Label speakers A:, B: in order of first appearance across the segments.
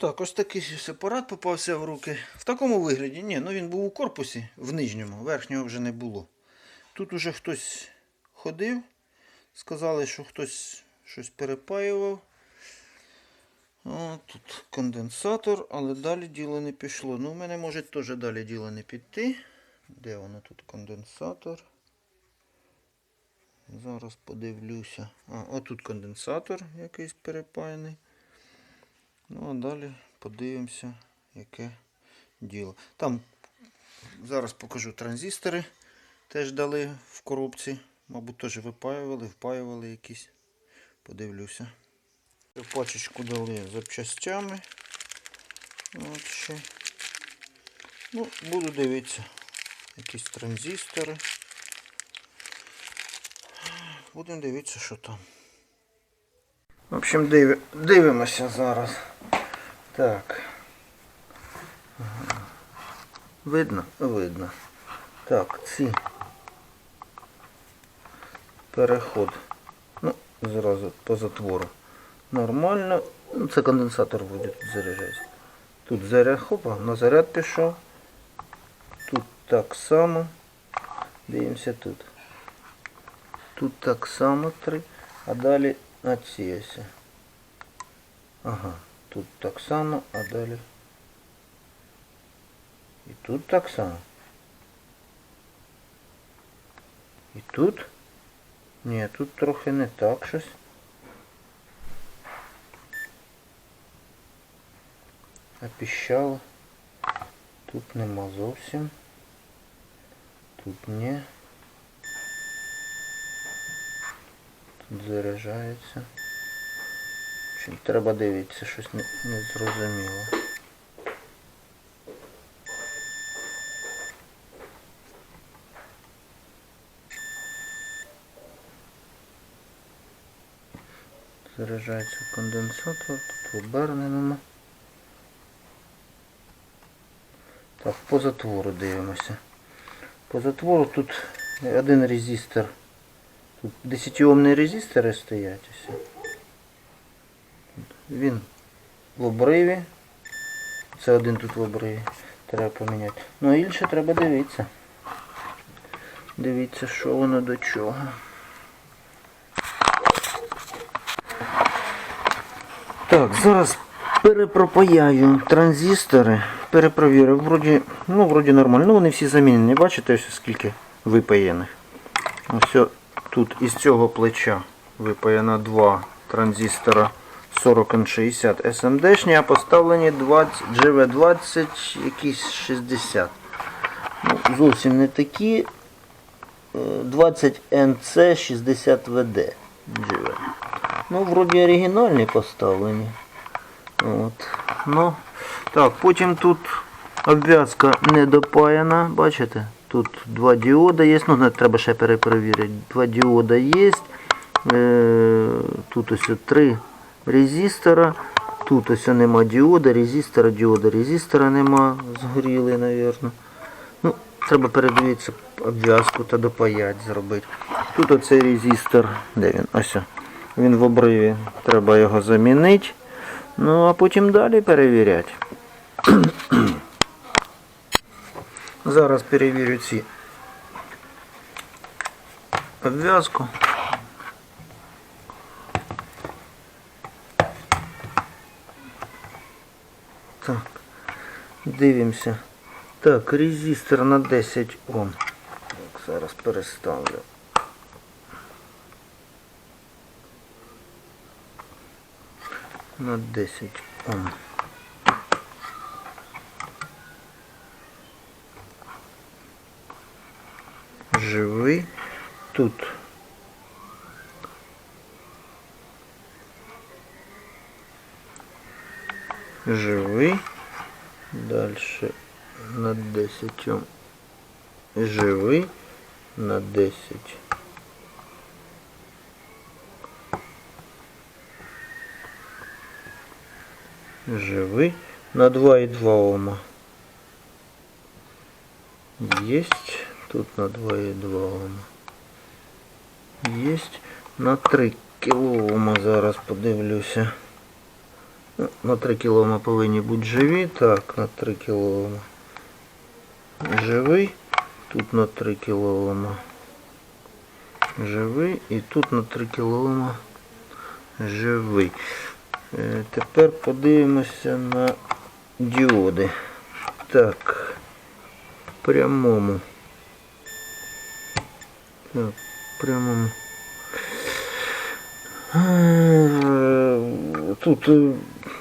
A: Так, ось такий ось апарат попався в руки. В такому вигляді. Ні, ну він був у корпусі, в нижньому, верхнього вже не було. Тут уже хтось ходив. Сказали, що хтось щось перепаював. О, тут конденсатор, але далі діло не пішло. Ну, у мене може теж далі діло не піти. Де воно тут конденсатор? Зараз подивлюся. А, отут конденсатор якийсь перепаяний. Ну, а далі подивимося, яке діло. Там зараз покажу транзистори. Теж дали в коробці. Мабуть, теж випаювали, впаювали якісь. Подивлюся. Пачечку дали запчастями. От ще. Ну, буду дивитися. Якісь транзистори. Будемо дивитися, що там. В общем, диви- дивимося зараз. Так. Видно? Видно. Так, ці. Переход. Ну, зразу по затвору. Нормально. Ну, це конденсатор вроде тут заряджається. Тут заряд, хопа, на заряд пішов. Тут так само. Дивимося тут. Тут так само три. А далі на. Ага, тут так само, а далі. І тут так само. І тут? Ні, тут трохи не так щось. А піщало. Тут нема зовсім. Тут ні. Заряджається. Чим треба дивитися, щось не, не зрозуміло. Заряджається конденсатор, тут обернено. Так, по затвору дивимося. По затвору тут один резистор. 10-омні резистори стоять. Ось. Він в обриві. Це один тут в обриві. Треба поміняти. Ну а інше треба дивитися. Дивіться, що воно до чого. Так, зараз перепропаяю транзистори. Перепровірив. Вроді, ну, вроді нормально. Ну, вони всі замінені. Бачите, ось скільки випаяних. Ось тут із цього плеча випаяно два транзистора 40N60 SMD-шні, а поставлені 20, GV20 якісь 60. Ну, зовсім не такі. Е, 20NC 60 VD GV. Ну, вроді оригінальні поставлені. От. Ну, так, потім тут обв'язка не допаяна, бачите? Тут два діода є, ну треба ще перепровірити. Два діода є. Е, тут ось три резистора. Тут ось нема діода, резистора, діода, резистора нема. Згоріли, мабуть. Ну, треба передивитися обв'язку та допаять зробити. Тут оцей резистор, де він? Ось. Він в обриві. Треба його замінити. Ну, а потім далі перевіряти. Зараз перевірю ці обв'язку. Так, дивимося. Так, резистор на 10 Ом. Так, зараз переставлю. На 10 Ом. Живий. Тут. Живий. Дальше на 10 Ом. Живий на 10. Живий на 2,2 Ома. Есть. Тут на 2,2 Ома. Есть. На 3 кОма зараз подивлюся. На 3 кОм повинні бути живі. Так, на 3 кОм живий. Тут на 3 кОм живий. І тут на 3 кОм живий. Е, Тепер подивимося на діоди. Так, прямому. Прямому. Е, Тут е,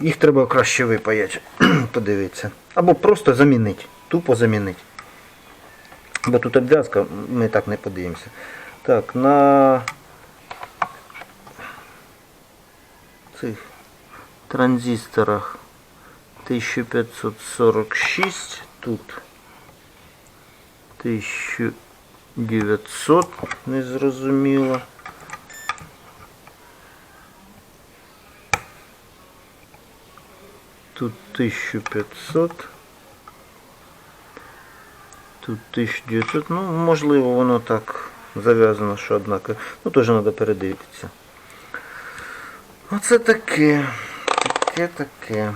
A: їх треба краще випаяти. Подивитися. Або просто замінити. Тупо замінити. Бо тут обв'язка, ми так не подивимося. Так, на цих транзисторах 1546, тут 1900, незрозуміло. Тут 1500. Тут 1900. Ну, можливо, воно так зав'язано, що однаково. Ну, теж треба передивитися. Оце таке. Таке таке.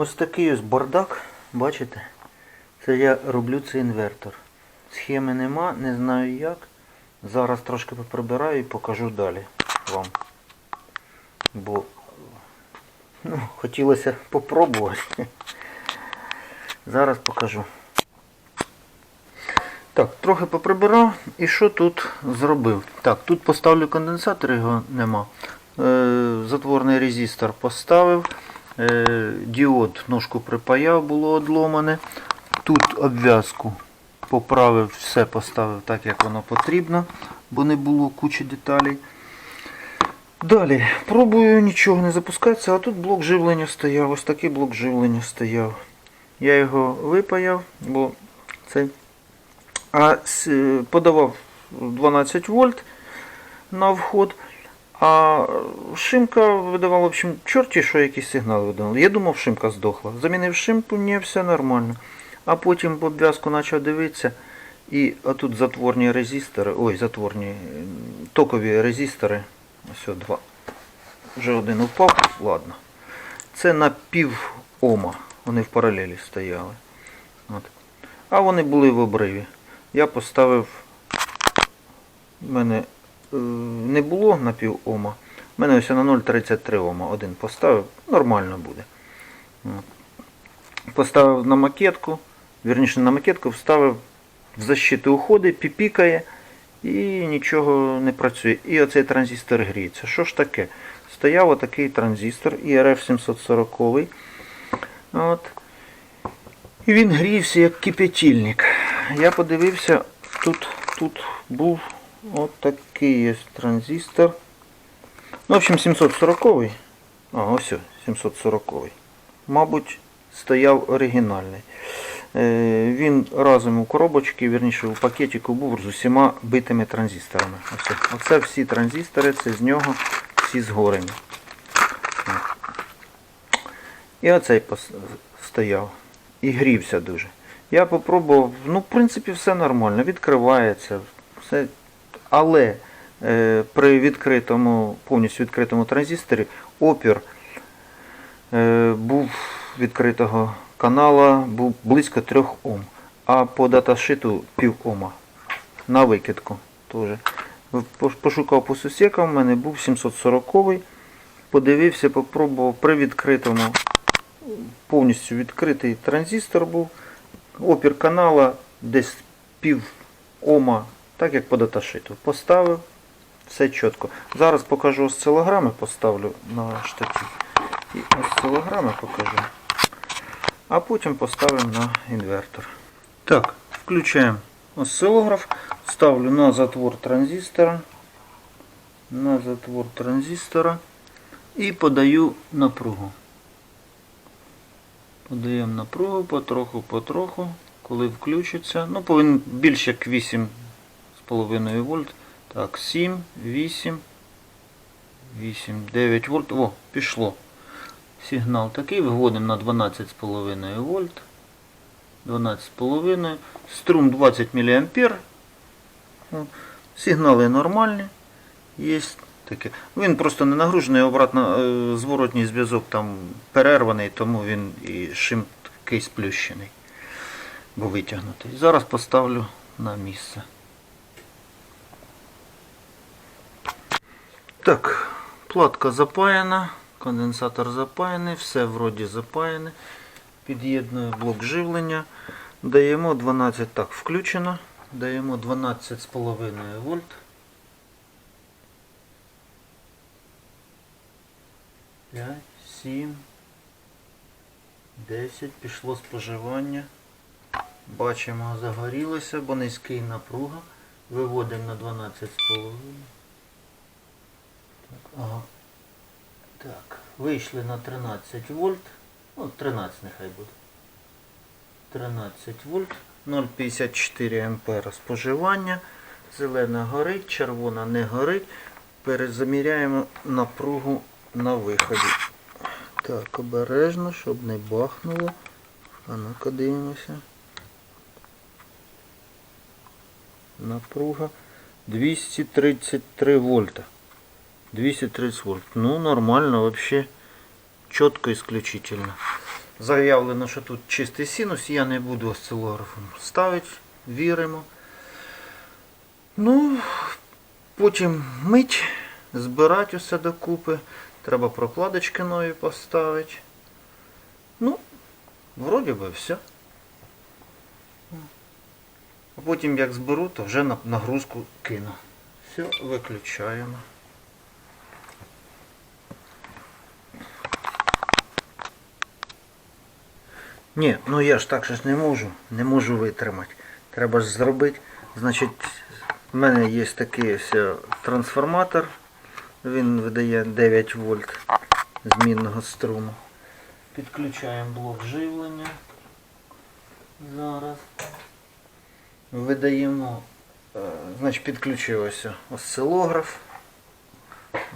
A: Ось такий ось бардак, бачите? Це я роблю цей інвертор. Схеми нема, не знаю як. Зараз трошки поприбираю і покажу далі вам. Бо ну, хотілося попробувати. Зараз покажу. Так, трохи поприбирав і що тут зробив? Так, тут поставлю конденсатор, його нема. Е, затворний резистор поставив. Е, діод ножку припаяв, було одломане. Тут обв'язку поправив, все поставив так, як воно потрібно, бо не було кучі деталей. Далі, пробую, нічого не запускається, а тут блок живлення стояв, ось такий блок живлення стояв. Я його випаяв, бо цей. А подавав 12 вольт на вход. А шимка видавала, в общем, чорті, що якийсь сигнал видавала. Я думав, шимка здохла. Замінив шимку, ні, все нормально. А потім в обв'язку почав дивитися. І отут затворні резистори, ой, затворні токові резистори. Ось два. Вже один упав, ладно. Це на пів ома. Вони в паралелі стояли. От. А вони були в обриві. Я поставив. У мене не було на пів ома. У мене ось на 0,33 ома один поставив. Нормально буде. Поставив на макетку. Вірніше на макетку вставив в защиту уходи, піпікає і нічого не працює. І оцей транзистор гріється. Що ж таке? Стояв отакий транзистор IRF 740. От. І він грівся як кипятильник. Я подивився, тут, тут був от такий є транзистор. Ну, в общем, 740. А, ось, о, 740. Мабуть, стояв оригінальний. Е, Він разом у коробочці, вірніше у пакетику був з усіма битими транзисторами. Ось. Оце всі транзистори, це з нього всі згорені. І оцей стояв. І грівся дуже. Я попробував, ну, в принципі, все нормально, відкривається, все. Але при відкритому, повністю відкритому транзисторі опір е, був відкритого канала був близько 3 Ом, а по даташиту пів Ома. На викидку теж. Пошукав по сусікам, в мене був 740 Подивився, попробував при відкритому, повністю відкритий транзистор був. Опір канала десь пів Ома, так як по даташиту. Поставив, все чітко. Зараз покажу осцилограми, поставлю на штатив. І осцилограми покажу. А потім поставимо на інвертор. Так, включаємо осцилограф, ставлю на затвор транзистора. На затвор транзистора. І подаю напругу. Подаємо напругу потроху, потроху. Коли включиться. Ну, повинен більше як 8,5 вольт. Так, 7, 8, 8, 9 вольт. О, пішло. Сигнал такий. Виводимо на 12,5 вольт. 12,5. Струм 20 мА. Сигнали нормальні. Є таке. Він просто не нагружений, обратно е, зворотній зв'язок там перерваний, тому він і шим такий сплющений. Бо витягнутий. Зараз поставлю на місце. Так, платка запаяна, конденсатор запаяний, все вроді запаяне. Під'єдную блок живлення. Даємо 12, так, включено. Даємо 12,5 вольт. П'ять, сім, десять. Пішло споживання. Бачимо, загорілося, бо низький напруга. Виводимо на 12,5. Ага. Так, вийшли на 13 вольт. Ну, 13 нехай буде. 13 вольт. 0,54 ампера споживання. Зелена горить, червона не горить. Перезаміряємо напругу на виході. Так, обережно, щоб не бахнуло. А ну-ка дивимося. Напруга 233 вольта. 230 вольт. Ну, нормально, вообще чітко исключительно. Заявлено, що тут чистий синус, я не буду осцилографом ставити, віримо. Ну, потім мить, збирати усе докупи. Треба прокладочки нові поставити. Ну, вроді би все. А потім як зберу, то вже на нагрузку кину. Все, виключаємо. Ні, ну я ж так ж не можу, не можу витримати. Треба ж зробити. Значить, в мене є такий ось е, трансформатор. Він видає 9 вольт змінного струму. Підключаємо блок живлення. Зараз. Видаємо, е, значить підключилося осцилограф.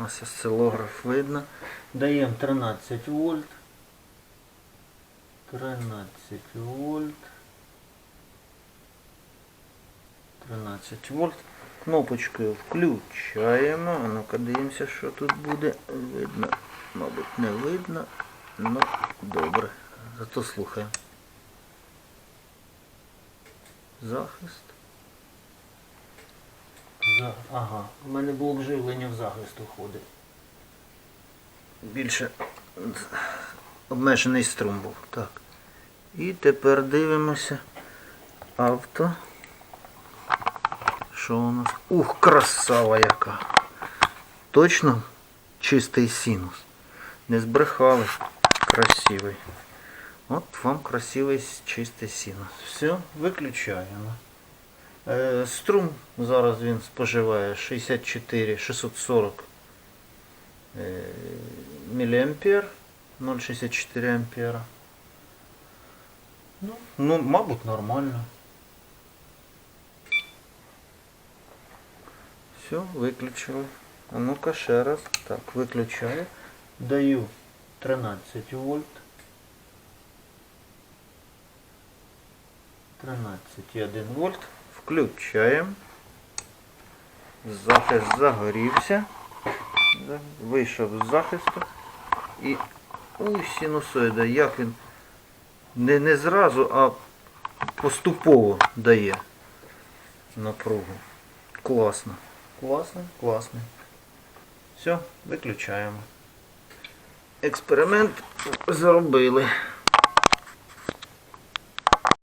A: Ось осцилограф видно. Даємо 13 вольт. 13 вольт. 13 вольт. Кнопочкою включаємо. А ну-ка дивимося, що тут буде. Видно, мабуть, не видно. Ну, добре. Зато слухаємо. Захист. За... Ага, у мене блок живлення в захист уходить. Більше обмежений струм був. Так. І тепер дивимося. Авто. Що у нас? Ух, красава яка. Точно чистий синус. Не збрехали. Красивий. От вам красивий чистий синус. Все, виключаємо. Е, струм зараз він споживає 64 640 е, міліампер. 0,64 ампера. Ну, ну, мабуть, нормально. Все, виключили. А ну-ка ще раз. Так, виключаю. Даю 13 вольт. 13,1 вольт. Включаємо. Захист загорівся. Вийшов з захисту. І ой, синусоїда, як він не, не зразу, а поступово дає напругу. Класно. Класно, класно. Все, виключаємо. Експеримент зробили.